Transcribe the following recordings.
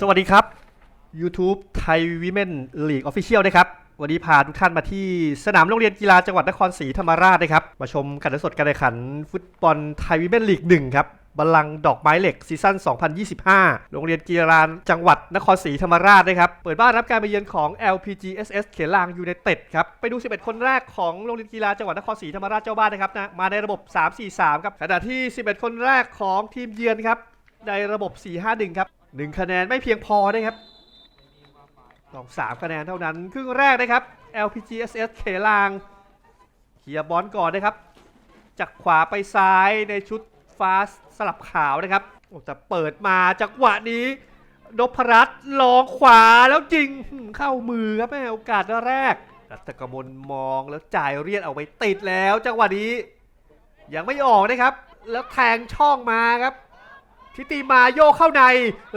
สวัสดีครับ YouTube ไทยวิเมนลีกออฟฟิเชียลนะครับ วันนี้พาทุกท่านมาที่สนามโรงเรียนกีฬาจังหวัดนครศรีธรรมราชนะครับ มาชมการถ่ายทดสดการแข่งขัน ฟุตบอลไทยวิเมนลีก1ครับบัลลังดอกไม้เหล็กซีซั่น 2025 โรงเรียนกีฬาจังหวัดนครศรีธรรมราชนะครับ เปิดบ้านรับการมาเยือนของ LPGSS เขลางยูไนเต็ดครับ ไปดู 11 คนแรกของโรงเรียนกีฬาจังหวัดนครศรีธรรมราชเจ้าบ้านนะครับนะมาในระบบ 3-4-3 ครับ ขณะที่ 11 คนแรกของทีมเยือนครับ ในระบบ 4-5-1 ครับ 1คะแนนไม่เพียงพอนะครับต้อง3คะแนนเท่านั้นครึ่งแรกนะครับ LPGSS เขลางเคลียร์บอลก่อนนะครับจากขวาไปซ้ายในชุดฟ้าสลับขาวนะครับโอ้แต่เปิดมาจังหวะนี้นพรัตน์ลองขวาแล้วจริงเข้ามือครับแม่โอกาสแรกรัตกมลมองแล้วจ่ายเรียนเอาไว้ติดแล้ว จังหวะนี้ยังไม่ออกนะครับ แล้วแทงช่องมาครับ ทิติมาโยกเข้าใน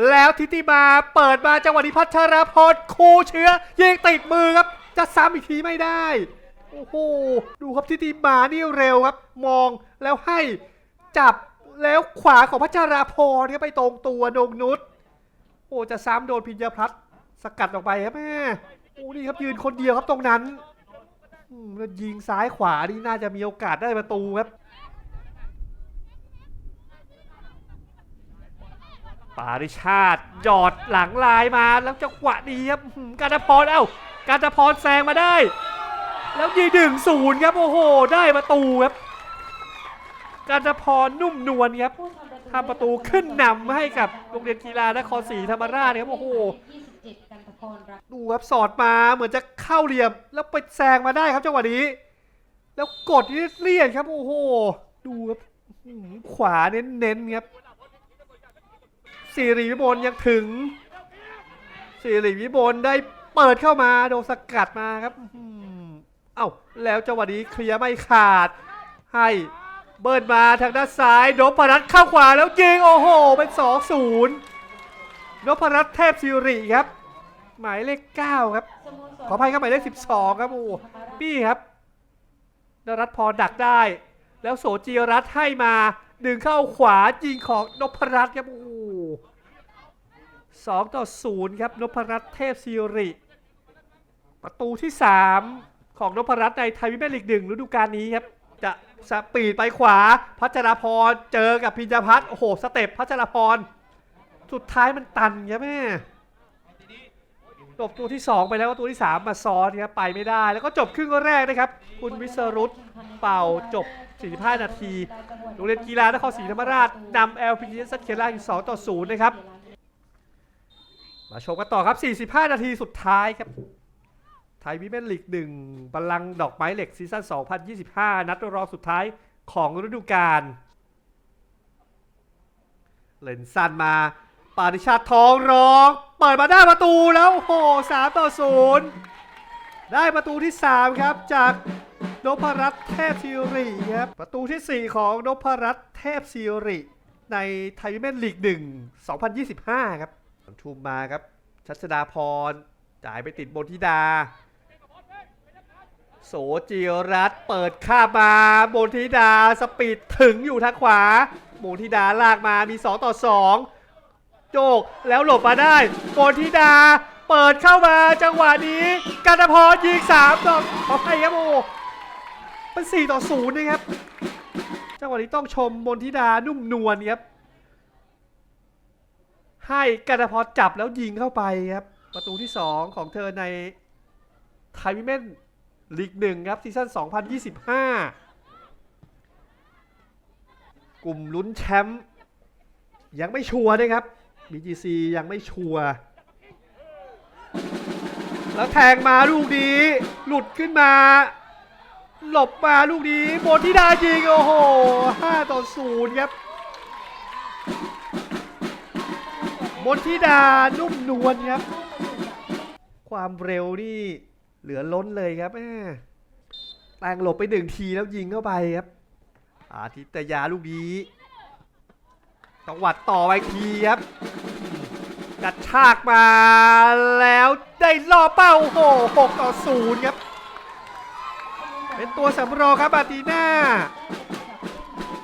แล้วทิติมาเปิดมาจังหวะนี้พัชรพลคูเชื้อยิงติดมือครับ จะซ้ำอีกทีไม่ได้ โอ้โหดูครับทิติมานี่เร็วครับ มองแล้วให้จับแล้วขวาของพัชราพรครับไปตรงตัวนงนุษโอ้จะซ้ำโดนพิญญาพัฒสกัดออกไปครับแม่โอ้นี่ครับยืนคนเดียวครับตรงนั้นแล้วยิงซ้ายขวานี่น่าจะมีโอกาสได้ประตูครับ ปาริชาติหยอดหลังลายมาแล้วจังหวะนี้ครับอื้อหือการพรเอ้าการพรแซงมาได้ แล้วยิงดึงศูนย์ครับโอ้โห ได้ประตูครับการพรนุ่มนวลครับทำประตูขึ้นนำให้กับโรงเรียนกีฬานครศรีธรรมราชครับโอ้โหดูครับสอดมาเหมือนจะเข้าเหลี่ยม แล้วไปแซงมาได้ครับจังหวะนี้ แล้วกดเลี่ยนครับโอ้โห ดูครับขวาเน้นๆครับ สิริวิบลยังถึงสิริวิบลได้เปิดเข้ามาโดนสกัดมาครับอื้อหือเอ้าแล้วจังหวะนี้เคลียร์ไม่ขาด ให้เบิร์นมาทางด้านซ้ายนพรัตน์เข้าขวาแล้วยิงโอ้โห เป็น2 0นพรัตน์เทพสิริครับ หมายเลข9ครับ ขออภัยครับหมายเลข12ครับโอ้ปี้ครับนรัตพรดักได้ แล้วโสจีรัตให้มาดึงเข้าขวายิงของนพรัตน์ครับโอ้ โหสองต่อศูนย์ครับนพรัตน์เทพศิริ ประตูที่ 3 ของนพรัตน์ในไทยวิเมลีกหนึ่งฤดูกาลนี้ครับ จะสปีดไปขวา พัชราพรเจอกับพิญญพัฒน์โอ้โห สเต็ปพัชราพร สุดท้ายมันตันครับแม่จบตัวที่ 2 ไปแล้วตัวที่ 3 มาซ้อนครับไปไม่ได้ แล้วก็จบครึ่งแรกนะครับ คุณวิสรุตเป่าจบ 45 นาทีโรงเรียนกีฬานครศรีธรรมราชนำ LPG สัตเคล่าอยู่2ต่อ 0 นะครับ มาชมกันต่อครับ 45 นาทีสุดท้ายครับ ไทยวิเมนลีก1บัลลังดอกไม้เหล็กซีซั่น 2025 นัดรองสุดท้ายของฤดูกาลเลนสั้นมา ปาริชาติทองร้อง เปิดมาได้ประตูแล้วโอ้โหสามต่อศูนย์ได้ประตูที่ 3 ครับ จากนพรัตน์เทพศิริครับ ประตูทีสี่4 ของนพรัตน์เทพศิริ ในไทยวิเมนลีก1 2025 ครับ ทุ่มมาครับ ชัชดาพร จ่ายไปติดบนทิดา โสจิรัตเปิดข้ามาบนทิดาสปีดถึงอยู่ทางขวาบนทิดาลากมามี 2 ต่อ 2 โจกแล้วหลบมาได้บนทิดาเปิดเข้ามาจังหวะนี้กันพรยิง3ต่อขอให้ครับโอ้เป็น 4 ต่อ0นะครับ จังหวะนี้ต้องชมบนทิดานุ่มนวลครับ ให้กันพรจับแล้วยิงเข้าไปครับ ประตูที่ 2 ของเธอในไทยวิเมนลีกหนึ่งครับซีซั่น 2025 กลุ่มลุ้นแชมป์ยังไม่ชัวร์นะครับ BGC ยังไม่ชัวร์แล้วแทงมาลูกนี้ หลุดขึ้นมา หลบมาลูกนี้โมทิดายิง โอ้โห 5 ต่อ 0 ครับ มนทิดานุ่มนวลครับ ความเร็วนี่เหลือล้นเลยครับแม่แตงหลบไปหนึ่งทีแล้วยิงเข้าไปครับ อาทิตยาลูกนี้จังหวัดต่อไปทีครับกระชากมาแล้วได้ล่อเป้าโอ้โหหกต่อศูนย์ครับ เป็นตัวสำรองครับอาตีน่า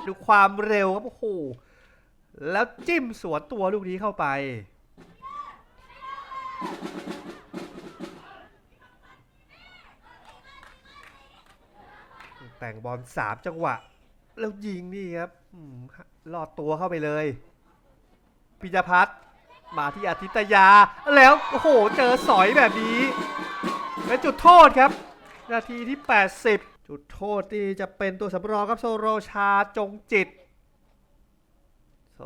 ดูความเร็วครับโอ้โห แล้วจิ้มสวนตัวลูกนี้เข้าไป แต่งบอลสามจังหวะ แล้วยิงนี่ครับลอดตัวเข้าไปเลยปิยพัฒน์มาที่อาทิตยา แล้วโอ้โห เจอสอยแบบนี้เป็นจุดโทษครับ นาทีที่ 80 จุดโทษที่จะเป็นตัวสำรองครับโซโรชาจงจิต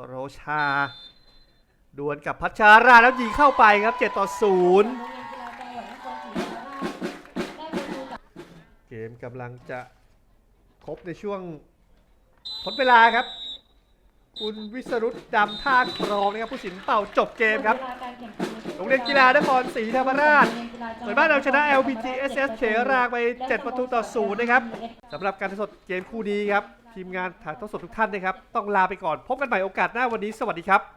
โรชา ดวลกับพัชราแล้วยิงเข้าไปครับ 7 ต่อ0เรียนกีฬาจังหวัดนครศรีธรรมราชได้ประตูจากเกมกำลังจะครบในช่วงทดเวลาครับ คุณวิสรุตดำท่าครองนะครับผู้สินเป่าจบเกมครับโรงเรียนกีฬานครศรีธรรมราชเหมือดนบ้านเราชนะ LPG SS เขรางไป 7 ประตูต่อ 0 นะครับสำหรับการทอดสดเกมคู่นี้ครับ ทีมงานถ่ายทอดสดทุกท่านนะครับ ต้องลาไปก่อน พบกันใหม่โอกาสหน้าวันนี้ สวัสดีครับ